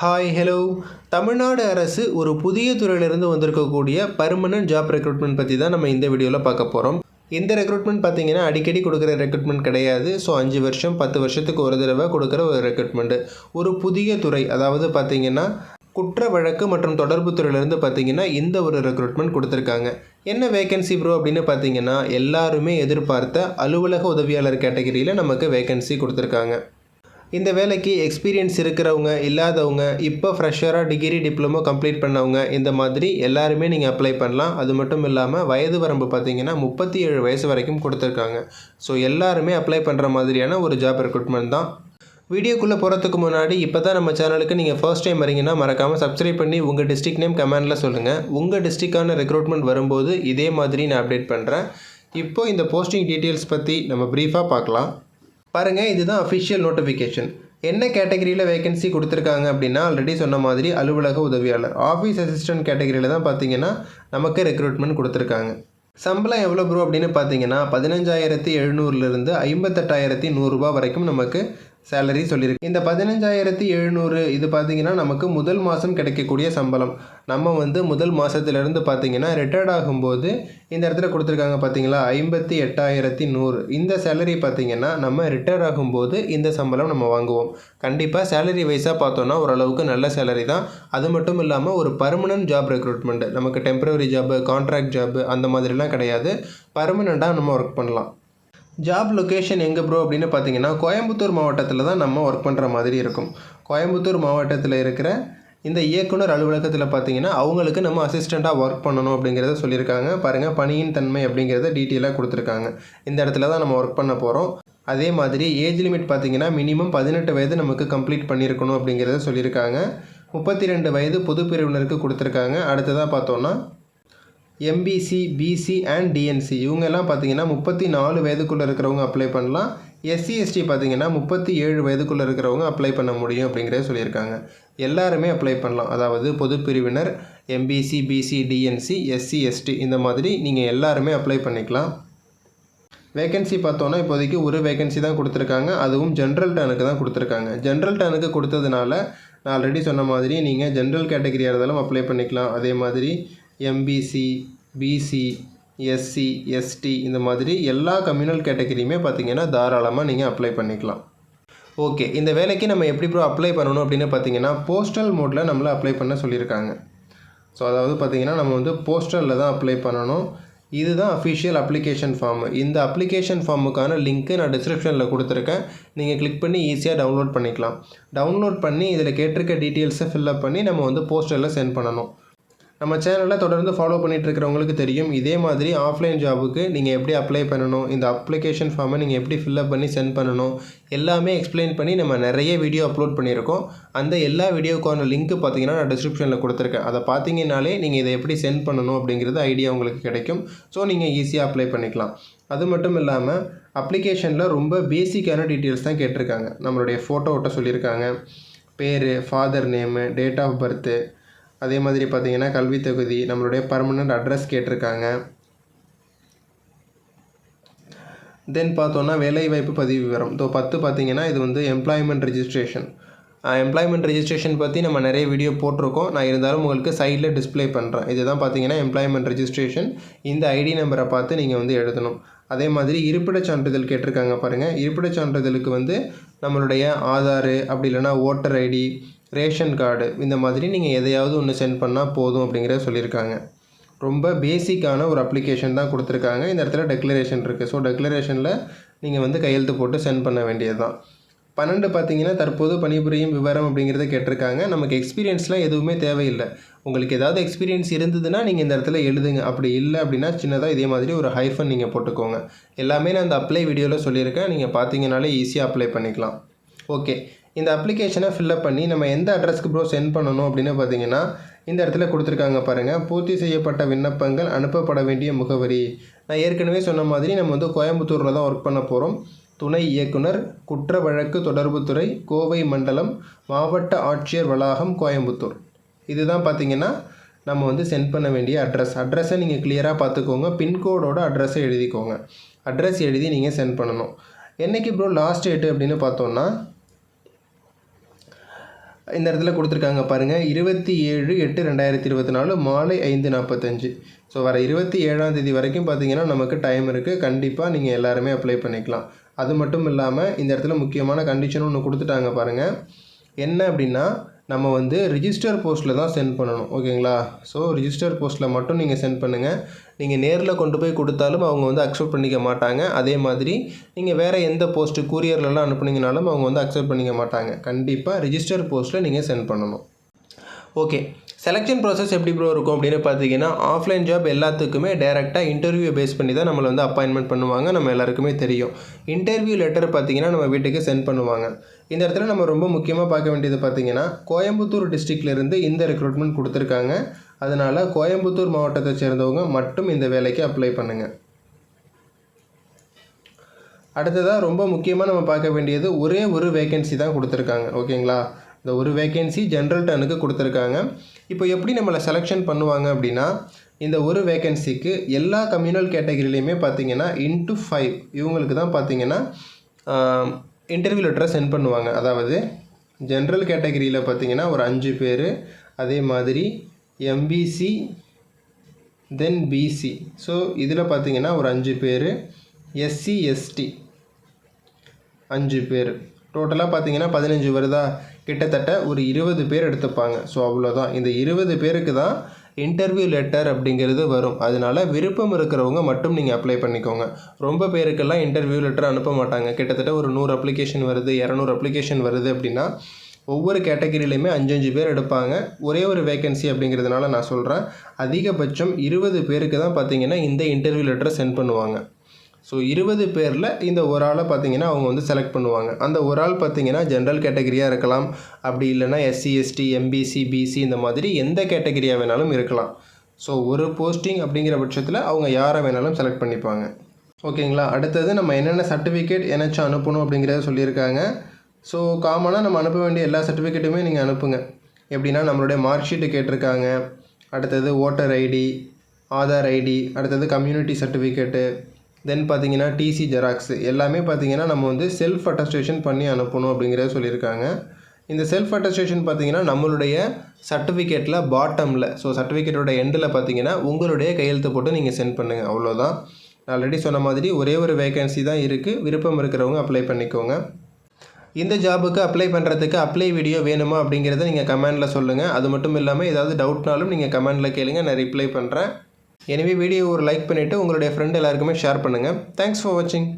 Hi hello Tamil Nadu அரசு ஒரு புதிய துறையிலிருந்து வந்திருக்கக்கூடிய பர்மனன்ட் ஜாப் ரெக்ரூட்மெண்ட் பற்றி தான் நம்ம இந்த வீடியோவில் பார்க்க போகிறோம் இந்த ரெக்ரூட்மெண்ட் பார்த்தீங்கன்னா அடிக்கடி கொடுக்குற ரெக்ரூட்மெண்ட் கிடையாது. ஸோ அஞ்சு வருஷம் பத்து வருஷத்துக்கு ஒரு தடவை கொடுக்குற ஒரு ரெக்ரூட்மெண்ட்டு ஒரு புதிய துறை அதாவது பார்த்தீங்கன்னா குற்ற வழக்கு மற்றும் தொடர்பு துறையிலேருந்து பார்த்தீங்கன்னா இந்த ஒரு ரெக்ரூட்மெண்ட் கொடுத்துருக்காங்க. என்ன வேகன்சி ப்ரோ அப்படின்னு பார்த்தீங்கன்னா எல்லாருமே எதிர்பார்த்த அலுவலக உதவியாளர் கேட்டகரியில் நமக்கு வேகன்சி கொடுத்துருக்காங்க. இந்த வேலைக்கு எக்ஸ்பீரியன்ஸ் இருக்கிறவங்க இல்லாதவங்க இப்போ ஃப்ரெஷராக டிகிரி டிப்ளமோ கம்ப்ளீட் பண்ணவங்க இந்த மாதிரி எல்லாருமே நீங்கள் அப்ளை பண்ணலாம். அது மட்டும் இல்லாமல் வயது வரம்பு பார்த்தீங்கன்னா முப்பத்தி ஏழு வயசு வரைக்கும் கொடுத்துருக்காங்க. ஸோ எல்லாருமே அப்ளை பண்ணுற மாதிரியான ஒரு ஜாப் ரெக்ரூட்மெண்ட் தான். வீடியோக்குள்ளே போகிறதுக்கு முன்னாடி இப்போ தான் நம்ம சேனலுக்கு நீங்கள் ஃபர்ஸ்ட் டைம் வரீங்கன்னா மறக்காமல் சப்ஸ்கிரைப் பண்ணி உங்கள் டிஸ்ட்ரிக் நேம் கமெண்டில் சொல்லுங்கள் உங்கள் டிஸ்ட்ரிக்கான ரெக்ரூட்மெண்ட் வரும்போது இதே மாதிரி நான் அப்டேட் பண்ணுறேன் இப்போ இந்த போஸ்டிங் டீட்டெயில்ஸ் பற்றி நம்ம ப்ரீஃபாக பார்க்கலாம். பாருங்கள் இதுதான் அஃபிஷியல் நோட்டிஃபிகேஷன் என்ன கேட்டகரியில் வேகன்சி கொடுத்துருக்காங்க அப்படின்னா ஆல்ரெடி சொன்ன மாதிரி அலுவலக உதவியாளர். ஆஃபீஸ் அசிஸ்டன்ட் கேட்டகரியில் தான் பார்த்தீங்கன்னா நமக்கு ரெக்ரூட்மெண்ட் கொடுத்துருக்காங்க. சம்பளம் எவ்வளோ ப்ரோ அப்படின்னு பார்த்தீங்கன்னா பதினஞ்சாயிரத்தி எழுநூறுலேருந்து ஐம்பத்தெட்டாயிரத்தி நூறுரூபா வரைக்கும் நமக்கு சேலரி சொல்லியிருக்கு. இந்த பதினஞ்சாயிரத்தி எழுநூறு இது பார்த்தீங்கன்னா நமக்கு முதல் மாதம் கிடைக்கக்கூடிய சம்பளம். நம்ம வந்து முதல் மாதத்துலேருந்து பார்த்தீங்கன்னா ரிட்டையர்ட் ஆகும்போது இந்த இடத்துல கொடுத்துருக்காங்க பார்த்தீங்களா ஐம்பத்தி எட்டாயிரத்தி நூறு. இந்த சேலரி பார்த்தீங்கன்னா நம்ம ரிட்டையர் ஆகும்போது இந்த சம்பளம் நம்ம வாங்குவோம். கண்டிப்பாக சேலரி வைஸாக பார்த்தோன்னா ஓரளவுக்கு நல்ல சேலரி தான். அது மட்டும் இல்லாமல் ஒரு பர்மனன்ட் ஜாப் ரெக்ரூட்மெண்ட் நமக்கு டெம்பரவரி ஜாப்பு கான்ட்ராக்ட் ஜாப்பு அந்த மாதிரிலாம் கிடையாது. பர்மனெண்ட்டாக நம்ம ஒர்க் பண்ணலாம். ஜாப் லொக்கேஷன் எங்கே ப்ரோ அப்படின்னு பார்த்தீங்கன்னா கோயம்புத்தூர் மாவட்டத்தில் தான் நம்ம ஒர்க் பண்ணுற மாதிரி இருக்கும். கோயம்புத்தூர் மாவட்டத்தில் இருக்கிற இந்த இயக்குனர் அலுவலகத்தில் பார்த்தீங்கன்னா அவங்களுக்கு நம்ம அசிஸ்டண்ட்டாக ஒர்க் பண்ணணும் அப்படிங்கிறத சொல்லியிருக்காங்க. பாருங்கள் பணியின் தன்மை அப்படிங்கிறத டீட்டெயிலாக கொடுத்துருக்காங்க. இந்த இடத்துல தான் நம்ம ஒர்க் பண்ண போகிறோம் அதே மாதிரி ஏஜ் லிமிட் பார்த்திங்கன்னா மினிமம் பதினெட்டு வயது நமக்கு கம்ப்ளீட் பண்ணியிருக்கணும் அப்படிங்கிறத சொல்லியிருக்காங்க. முப்பத்தி ரெண்டு வயது பொது பிரிவினருக்கு கொடுத்துருக்காங்க. அடுத்ததாக பார்த்தோன்னா எம்பிசி பிசி அண்ட் டிஎன்சி இவங்கெல்லாம் பார்த்தீங்கன்னா முப்பத்தி நாலு வயதுக்குள்ளே இருக்கிறவங்க அப்ளை பண்ணலாம். எஸ்சி எஸ்டி பார்த்தீங்கன்னா முப்பத்தி ஏழு வயதுக்குள்ளே இருக்கிறவங்க அப்ளை பண்ண முடியும் அப்படிங்கிறத சொல்லியிருக்காங்க. எல்லாருமே அப்ளை பண்ணலாம். அதாவது பொது பிரிவினர் MBC BC DNC SC ST இந்த மாதிரி நீங்கள் எல்லாருமே அப்ளை பண்ணிக்கலாம். வேகன்சி பார்த்தோன்னா இப்போதைக்கு ஒரு வேகன்சி தான் கொடுத்துருக்காங்க. அதுவும் ஜென்ரல் டேனுக்கு தான் கொடுத்துருக்காங்க. ஜென்ரல் டேனுக்கு கொடுத்ததுனால நான் ஆல்ரெடி சொன்ன மாதிரி நீங்கள் ஜென்ரல் கேட்டகரியாக இருந்தாலும் அப்ளை பண்ணிக்கலாம். அதே மாதிரி எம்பிசி பிசி எஸ்சி எஸ்டி இந்த மாதிரி எல்லா கம்யூனல் கேட்டகரியுமே பார்த்தீங்கன்னா தாராளமாக நீங்கள் அப்ளை பண்ணிக்கலாம். ஓகே இந்த வேலைக்கு நம்ம எப்படி ப்ரோ அப்ளை பண்ணணும் அப்படின்னு பார்த்தீங்கன்னா போஸ்டல் மோடில் நம்மளை அப்ளை பண்ண சொல்லியிருக்காங்க. ஸோ அதாவது பார்த்தீங்கன்னா நம்ம வந்து போஸ்டலில் தான் அப்ளை பண்ணணும். இதுதான் அஃபிஷியல் அப்ளிகேஷன் ஃபார்மு இந்த அப்ளிகேஷன் ஃபார்முக்கான லிங்க்கு நான் டிஸ்கிரிப்ஷனில் கொடுத்துருக்கேன். நீங்கள் கிளிக் பண்ணி ஈஸியாக டவுன்லோட் பண்ணிக்கலாம். டவுன்லோட் பண்ணி இதில் கேட்டிருக்க டீட்டெயில்ஸை ஃபில்அப் பண்ணி நம்ம வந்து போஸ்டரில் சென்ட் பண்ணணும். நம்ம சேனலில் தொடர்ந்து ஃபாலோ பண்ணிகிட்டு இருக்கிறவங்களுக்கு தெரியும். இதே மாதிரி ஆஃப்லைன் ஜாபுக்கு நீங்கள் எப்படி அப்ளை பண்ணணும் இந்த அப்ளிகேஷன் ஃபார்மை நீங்கள் எப்படி ஃபில்அப் பண்ணி சென்ட் பண்ணணும் எல்லாமே எக்ஸ்பிளைன் பண்ணி நம்ம நிறைய வீடியோ அப்லோட் பண்ணியிருக்கோம். அந்த எல்லா வீடியோக்கான லிங்க் பார்த்தீங்கன்னா நான் டிஸ்கிரிப்ஷனில் கொடுத்துருக்கேன். அதை பார்த்தீங்கன்னாலே நீங்கள் இதை எப்படி சென்ட் பண்ணணும் அப்படிங்கிறது ஐடியா உங்களுக்கு கிடைக்கும். ஸோ நீங்கள் ஈஸியாக அப்ளை பண்ணிக்கலாம். அது மட்டும் இல்லாமல் அப்ளிகேஷனில் ரொம்ப பேசிக்கான டீட்டெயில்ஸ் தான் கேட்டிருக்காங்க. நம்மளுடைய ஃபோட்டோட்ட சொல்லியிருக்காங்க. பேர் father name date of birth அதே மாதிரி பார்த்தீங்கன்னா கல்வி தொகுதி நம்மளுடைய பர்மனண்ட் அட்ரஸ் கேட்டிருக்காங்க. தென் பார்த்தோன்னா வேலைவாய்ப்பு பதிவு விவரம். ஸோ பத்து பார்த்திங்கன்னா இது வந்து எம்ப்ளாய்மெண்ட் ரிஜிஸ்ட்ரேஷன் எம்ப்ளாய்மெண்ட் ரிஜிஸ்ட்ரேஷன் பற்றி நம்ம நிறைய வீடியோ போட்டிருக்கோம். நான் இருந்தாலும் உங்களுக்கு சைடில் டிஸ்ப்ளே பண்ணுறேன் இதுதான் பார்த்தீங்கன்னா எம்ப்ளாய்மெண்ட் ரிஜிஸ்ட்ரேஷன் இந்த ஐடி நம்பரை பார்த்து நீங்கள் வந்து எழுதணும். அதே மாதிரி இருப்பிடச் சான்றிதழ் கேட்டிருக்காங்க பாருங்கள் இருப்பிடச் சான்றிதழுக்கு வந்து நம்மளுடைய ஆதார் அப்படி இல்லைன்னா ஓட்டர் ஐடி ரேஷன் கார்டு இந்த மாதிரி நீங்கள் எதையாவது ஒன்று சென்ட் பண்ணால் போதும் அப்படிங்கிறத சொல்லியிருக்காங்க. ரொம்ப பேசிக்கான ஒரு அப்ளிகேஷன் தான் கொடுத்துருக்காங்க. இந்த இடத்துல டெக்ளரேஷன் இருக்குது ஸோ டெக்ளரேஷனில் நீங்கள் வந்து கையெழுத்து போட்டு சென்ட் பண்ண வேண்டியது தான் பன்னெண்டு பார்த்தீங்கன்னா தற்போது பணிபுரியும் விவரம் அப்படிங்கிறத கேட்டிருக்காங்க. நமக்கு எக்ஸ்பீரியன்ஸ்லாம் எதுவுமே தேவையில்லை. உங்களுக்கு ஏதாவது எக்ஸ்பீரியன்ஸ் இருந்ததுன்னா நீங்கள் இந்த இடத்துல எழுதுங்க. அப்படி இல்லை அப்படின்னா சின்னதாக இதே மாதிரி ஒரு ஹைஃபன் நீங்கள் போட்டுக்கோங்க. எல்லாமே நான் அந்த அப்ளை வீடியோவில் சொல்லியிருக்கேன். நீங்கள் பார்த்தீங்கனாலே ஈஸியாக அப்ளை பண்ணிக்கலாம். ஓகே இந்த அப்ளிகேஷனை ஃபில்அப் பண்ணி நம்ம எந்த அட்ரஸ்க்கு ப்ரோ சென்ட் பண்ணணும் அப்படின்னு பார்த்தீங்கன்னா இந்த இடத்துல கொடுத்துருக்காங்க பாருங்கள் பூர்த்தி செய்யப்பட்ட விண்ணப்பங்கள் அனுப்பப்பட வேண்டிய முகவரி. நான் ஏற்கனவே சொன்ன மாதிரி நம்ம வந்து கோயம்புத்தூரில் தான் ஒர்க் பண்ண போகிறோம் துணை இயக்குனர் குற்ற வழக்கு தொடர்புத்துறை கோவை மண்டலம் மாவட்ட ஆட்சியர் வளாகம் கோயம்புத்தூர். இதுதான் பார்த்தீங்கன்னா நம்ம வந்து சென்ட் பண்ண வேண்டிய அட்ரஸ் அட்ரஸை நீங்கள் கிளியராக பார்த்துக்கோங்க. பின்கோடோட அட்ரஸை எழுதிக்கோங்க. அட்ரஸ் எழுதி நீங்கள் சென்ட் பண்ணணும். என்றைக்கு ப்ரோ லாஸ்ட் டேட்டு அப்படின்னு பார்த்தோன்னா இந்த இடத்துல கொடுத்துருக்காங்க பாருங்கள் இருபத்தி ஏழு எட்டு ரெண்டாயிரத்தி இருபத்தி நாலு மாலை ஐந்து நாற்பத்தஞ்சு. ஸோ வர இருபத்தி ஏழாம் தேதி வரைக்கும் பார்த்தீங்கன்னா நமக்கு டைம் இருக்குது கண்டிப்பாக நீங்கள் எல்லாருமே அப்ளை பண்ணிக்கலாம். அது மட்டும் இல்லாமல் இந்த இடத்துல முக்கியமான கண்டிஷன் ஒன்று கொடுத்துட்டாங்க பாருங்கள் என்ன அப்படின்னா நம்ம வந்து ரிஜிஸ்டர் போஸ்ட்டில் தான் சென்ட் பண்ணணும் ஓகேங்களா ஸோ ரிஜிஸ்டர் போஸ்ட்டில் மட்டும் நீங்கள் சென்ட் பண்ணுங்கள் நீங்கள் நேரில் கொண்டு போய் கொடுத்தாலும் அவங்க வந்து அக்செப்ட் பண்ணிக்க மாட்டாங்க. அதே மாதிரி நீங்கள் வேறு எந்த போஸ்ட்டு கூரியர்லலாம் அனுப்புனீங்கனாலும் அவங்க வந்து அக்செப்ட் பண்ணிக்க மாட்டாங்க. கண்டிப்பாக ரிஜிஸ்டர் போஸ்ட்டில் நீங்கள் சென்ட் பண்ணணும். ஓகே செலெக்ஷன் ப்ராசஸ் எப்படி ப்ரோ இருக்கும் அப்படின்னு பார்த்தீங்கன்னா ஆஃப்லைன் ஜாப் எல்லாத்துக்குமே டேரெக்டாக இன்டர்வியூ பேஸ் பண்ணி தான் நம்மளை வந்து அப்பாயின்மெண்ட் பண்ணுவாங்க. நம்ம எல்லாருக்குமே தெரியும். இன்டர்வியூ லெட்டர் பார்த்தீங்கன்னா நம்ம வீட்டுக்கு சென்ட் பண்ணுவாங்க. இந்த இடத்துல நம்ம ரொம்ப முக்கியமாக பார்க்க வேண்டியது பார்த்தீங்கன்னா கோயம்புத்தூர் டிஸ்ட்ரிக்ட்லேருந்து இந்த ரெக்ரூட்மெண்ட் கொடுத்துருக்காங்க. அதனால் கோயம்புத்தூர் மாவட்டத்தை சேர்ந்தவங்க மட்டும் இந்த வேலைக்கு அப்ளை பண்ணுங்கள் அடுத்ததாக ரொம்ப முக்கியமாக நம்ம பார்க்க வேண்டியது ஒரே ஒரு வேகன்சி தான் கொடுத்துருக்காங்க. ஓகேங்களா? இந்த ஒரு வேகன்சி ஜென்ரல் டனுக்கு கொடுத்துருக்காங்க. இப்போ எப்படி நம்மளை செலெக்ஷன் பண்ணுவாங்க அப்படின்னா இந்த ஒரு வேகன்சிக்கு எல்லா கம்யூனல் கேட்டகரியிலையுமே பார்த்தீங்கன்னா இன்ட்டு ஃபைவ் இவங்களுக்கு தான் பார்த்தீங்கன்னா இன்டர்வியூ லெட்டரை சென்ட் பண்ணுவாங்க. அதாவது ஜென்ரல் கேட்டகரியில் பார்த்தீங்கன்னா ஒரு அஞ்சு பேர் அதே மாதிரி எம்பிசி தென் பிசி ஸோ இதில் பார்த்தீங்கன்னா ஒரு அஞ்சு பேர் எஸ்சி எஸ்டி அஞ்சு பேர். டோட்டலாக பார்த்தீங்கன்னா பதினஞ்சு வருதா? கிட்டத்தட்ட ஒரு இருபது பேர் எடுத்துப்பாங்க. ஸோ அவ்வளோதான் இந்த இருபது பேருக்கு தான் இன்டர்வியூ லெட்டர் அப்படிங்கிறது வரும். அதனால விருப்பம் இருக்கிறவங்க மட்டும் நீங்கள் அப்ளை பண்ணிக்கோங்க. ரொம்ப பேருக்கெல்லாம் இன்டர்வியூ லெட்டர் அனுப்ப மாட்டாங்க. கிட்டத்தட்ட ஒரு நூறு அப்ளிகேஷன் வருது இரநூறு அப்ளிகேஷன் வருது அப்படின்னா ஒவ்வொரு கேட்டகரியிலையுமே அஞ்சஞ்சு பேர் எடுப்பாங்க. ஒரே ஒரு வேகன்சி அப்படிங்கிறதுனால நான் சொல்கிறேன் அதிகபட்சம் இருபது பேருக்கு தான் பார்த்தீங்கன்னா இந்த இன்டர்வியூ லெட்டரை சென்ட் பண்ணுவாங்க. ஸோ இருபது பேரில் இந்த ஒரு ஆளை பார்த்தீங்கன்னா அவங்க வந்து செலக்ட் பண்ணுவாங்க. அந்த ஒரு ஆள் பார்த்தீங்கன்னா ஜென்ரல் கேட்டகரியாக இருக்கலாம். அப்படி இல்லைன்னா எஸ்சி எஸ்டி எம்பிசி பிசி இந்த மாதிரி எந்த கேட்டகரியாக வேணாலும் இருக்கலாம். ஸோ ஒரு போஸ்டிங் அப்படிங்கிற பட்சத்தில் அவங்க யாரை வேணாலும் செலக்ட் பண்ணிப்பாங்க. ஓகேங்களா? அடுத்தது நம்ம என்னென்ன சர்டிஃபிகேட் என்னச்சும் அனுப்பணும் அப்படிங்கிறத சொல்லியிருக்காங்க. ஸோ காமனாக நம்ம அனுப்ப வேண்டிய எல்லா சர்டிஃபிகேட்டுமே நீங்கள் அனுப்புங்க. எப்படின்னா நம்மளுடைய மார்க் ஷீட்டு கேட்டிருக்காங்க. அடுத்தது ஓட்டர் ஐடி ஆதார் ஐடி அடுத்தது கம்யூனிட்டி சர்டிஃபிகேட்டு தென் பார்த்தீங்கன்னா டிசி ஜெராக்ஸ் எல்லாமே பார்த்தீங்கன்னா நம்ம வந்து செல்ஃப் அட்டஸ்டேஷன் பண்ணி அனுப்பணும் அப்படிங்கிறத சொல்லியிருக்காங்க. இந்த செல்ஃப் அட்டஸ்டேஷன் பார்த்தீங்கன்னா நம்மளுடைய சர்டிஃபிகேட்டில் பாட்டமில் ஸோ சர்டிஃபிகேட்டோட எண்டில் பார்த்தீங்கன்னா உங்களுடைய கையெழுத்து போட்டு நீங்கள் சென்ட் பண்ணுங்கள் அவ்வளோதான் ஆல்ரெடி சொன்ன மாதிரி ஒரே ஒரு வேகன்சி தான் இருக்குது விருப்பம் இருக்கிறவங்க அப்ளை பண்ணிக்கோங்க. இந்த ஜாபுக்கு அப்ளை பண்ணுறதுக்கு அப்ளை வீடியோ வேணுமா அப்படிங்கிறத நீங்கள் கமெண்டில் சொல்லுங்கள் அது மட்டும் இல்லாமல் ஏதாவது டவுட்னாலும் நீங்கள் கமெண்டில் கேளுங்க. நான் ரிப்ளை பண்ணுறேன் எனவே வீடியோ ஒரு லைக் பண்ணிவிட்டு உங்களுடைய ஃப்ரெண்ட் எல்லாருக்குமே ஷேர் பண்ணுங்கள் தேங்க்ஸ் ஃபார் வாட்சிங்